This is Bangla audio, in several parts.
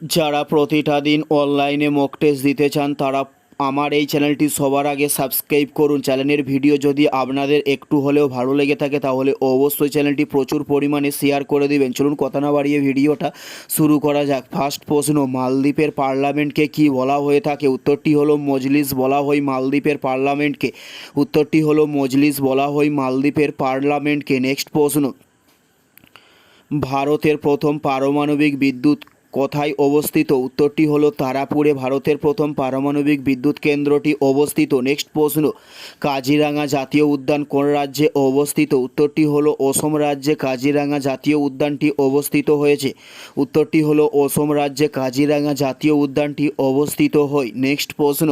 যারা প্রতিটা দিন অনলাইনে মক টেস্ট দিতে চান, তারা আমার এই চ্যানেলটি সবার আগে সাবস্ক্রাইব করুন। চ্যানেলের ভিডিও যদি আপনাদের একটু হলেও ভালো লেগে থাকে, তাহলে অবশ্যই চ্যানেলটি প্রচুর পরিমাণে শেয়ার করে দিবেন। চলুন কথা না বাড়িয়ে ভিডিওটা শুরু করা যাক। ফার্স্ট প্রশ্ন, মালদ্বীপের পার্লামেন্টকে কি বলা হয়ে থাকে? উত্তরটি হলো, মজলিস বলা হয় মালদ্বীপের পার্লামেন্টকে উত্তরটি হলো, মজলিস বলা হয় মালদ্বীপের পার্লামেন্টকে নেক্সট প্রশ্ন, ভারতের প্রথম পারমাণবিক বিদ্যুৎ কোথায় অবস্থিত? উত্তরটি হলো তারাপুরে, ভারতের প্রথম পারমাণবিক বিদ্যুৎ কেন্দ্রটি অবস্থিত। নেক্সট প্রশ্ন, কাজিরাঙা জাতীয় উদ্যান কোন রাজ্যে অবস্থিত? উত্তরটি হলো অসম রাজ্যে কাজিরাঙা জাতীয় উদ্যানটি অবস্থিত হয়েছে। উত্তরটি হলো অসম রাজ্যে কাজিরাঙা জাতীয় উদ্যানটি অবস্থিত হয়। নেক্সট প্রশ্ন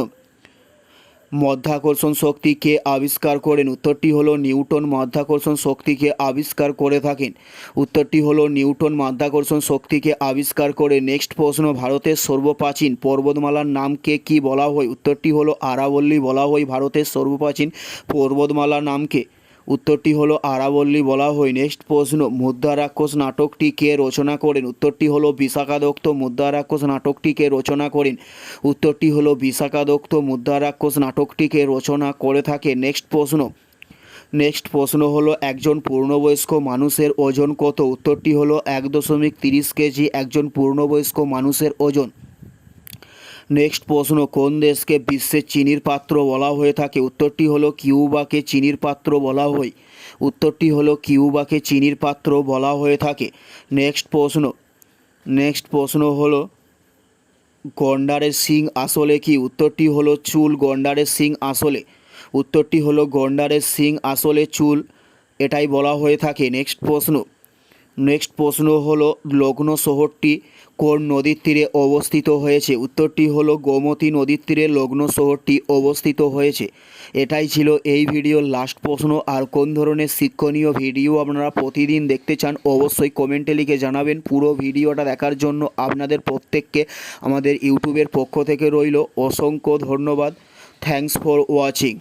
মধ্যাকর্ষণ শক্তিকে আবিষ্কার করেন। উত্তরটি হলো নিউটন মাধ্যাকর্ষণ শক্তিকে আবিষ্কার করে থাকেন। উত্তরটি হলো নিউটন মাধ্যাকর্ষণ শক্তিকে আবিষ্কার করে। নেক্সট প্রশ্ন, ভারতের সর্বপ্রাচীন পর্বতমালার নামকে কি বলা হয়? উত্তরটি হলো আরাবল্লী বলা হয় ভারতের সর্বপ্রাচীন পর্বতমালার নামকে। উত্তরটি হলো আরাবল্লী বলা হয়। নেক্সট প্রশ্ন, মুদ্রারাক্ষস নাটকটি কে রচনা করেন। উত্তরটি হলো বিশাখাদত্ত মুদ্রারাক্ষস নাটকটিকে রচনা করেন। উত্তরটি হলো বিশাখাদত্ত মুদ্রারাক্ষস নাটকটিকে রচনা করে থাকে। নেক্সট প্রশ্ন নেক্সট প্রশ্ন হলো, একজন পূর্ণবয়স্ক মানুষের ওজন কত? উত্তরটি হলো এক দশমিক তিরিশ কেজি। একজন পূর্ণবয়স্ক মানুষের ওজন নেক্সট প্রশ্ন, কোন দেশকে বিশ্বের চিনির পাত্র বলা হয়ে থাকে? উত্তরটি হলো কিউবাকে চিনির পাত্র বলা হয়। উত্তরটি হলো কিউবাকে চিনির পাত্র বলা হয়ে থাকে। নেক্সট প্রশ্ন নেক্সট প্রশ্ন হলো, গন্ডারের শিং আসলে কি? উত্তরটি হলো চুল, গন্ডারের শিং আসলে। উত্তরটি হলো গন্ডারের শিং আসলে চুল, এটাই বলা হয়ে থাকে। নেক্সট প্রশ্ন নেক্সট প্রশ্ন হলো, লগ্ন শহরটি কোন নদীর তীরে অবস্থিত হয়েছে? উত্তরটি হলো, গোমতী নদীর তীরে লগ্ন শহরটি অবস্থিত হয়েছে। এটাই ছিল এই ভিডিওর লাস্ট প্রশ্ন। আর কোন ধরনের শিক্ষণীয় ভিডিও আপনারা প্রতিদিন দেখতে চান, অবশ্যই কমেন্টে লিখে জানাবেন। পুরো ভিডিওটা দেখার জন্য আপনাদের প্রত্যেককে আমাদের ইউটিউবের পক্ষ থেকে রইল। অসংখ্য ধন্যবাদ। Thanks for watching